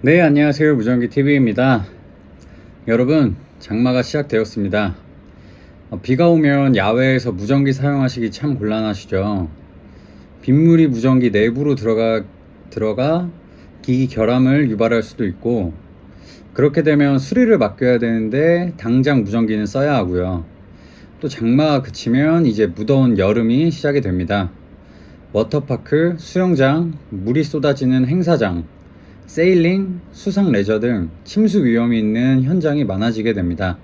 네, 안녕하세요. 무전기 TV입니다. 여러분, 장마가 시작되었습니다. 어, 비가 오면 야외에서 무전기 사용하시기 참 곤란하시죠. 빗물이 무전기 내부로 들어가, 들어가 기기 결함을 유발할 수도 있고, 그렇게 되면 수리를 맡겨야 되는데, 당장 무전기는 써야 하고요. 또 장마가 그치면 이제 무더운 여름이 시작이 됩니다. 워터파크, 수영장, 물이 쏟아지는 행사장, 세일링, 수상 레저 등 침수 위험이 있는 현장이 많아지게 됩니다.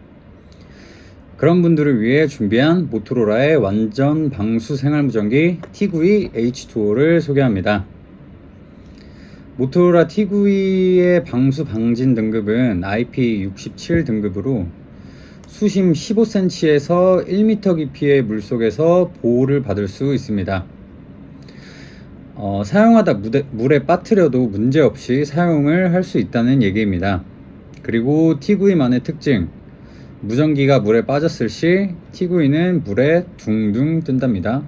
그런 분들을 위해 준비한 모토로라의 완전 방수 생활무전기 T92 H2O를 소개합니다. 모토로라 T92의 방수 방진 등급은 IP67 등급으로 수심 15cm에서 1m 깊이의 물속에서 보호를 받을 수 있습니다. 어, 사용하다 무대, 물에 빠뜨려도 문제없이 사용을 할 수 있다는 얘기입니다. 그리고 T92만의 특징, 무전기가 물에 빠졌을 시 T92는 물에 둥둥 뜬답니다.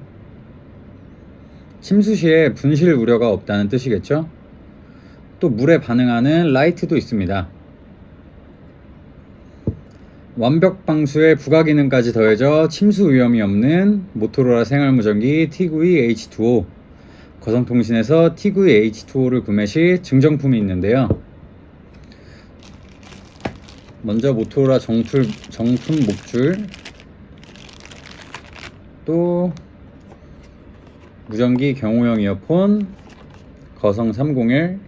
침수 시에 분실 우려가 없다는 뜻이겠죠? 또 물에 반응하는 라이트도 있습니다. 완벽 방수의 부가 기능까지 더해져 침수 위험이 없는 모토로라 생활 무전기 T92 H2O 거성통신에서 T92 H2O를 구매 시 증정품이 있는데요. 먼저 모토로라 정품, 정품 목줄 또 무전기 경호용 이어폰 거성 301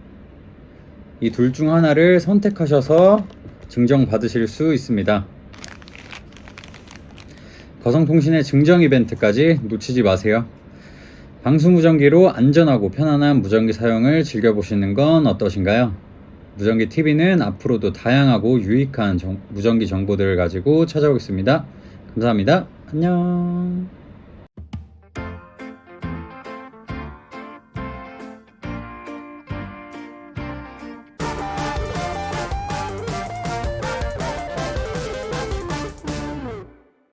이 둘 중 하나를 선택하셔서 증정 받으실 수 있습니다. 거성통신의 증정 이벤트까지 놓치지 마세요. 방수무전기로 안전하고 편안한 무전기 사용을 즐겨보시는 건 어떠신가요? 무전기 TV는 앞으로도 다양하고 유익한 정- 무전기 정보들을 가지고 찾아오겠습니다. 감사합니다. 안녕.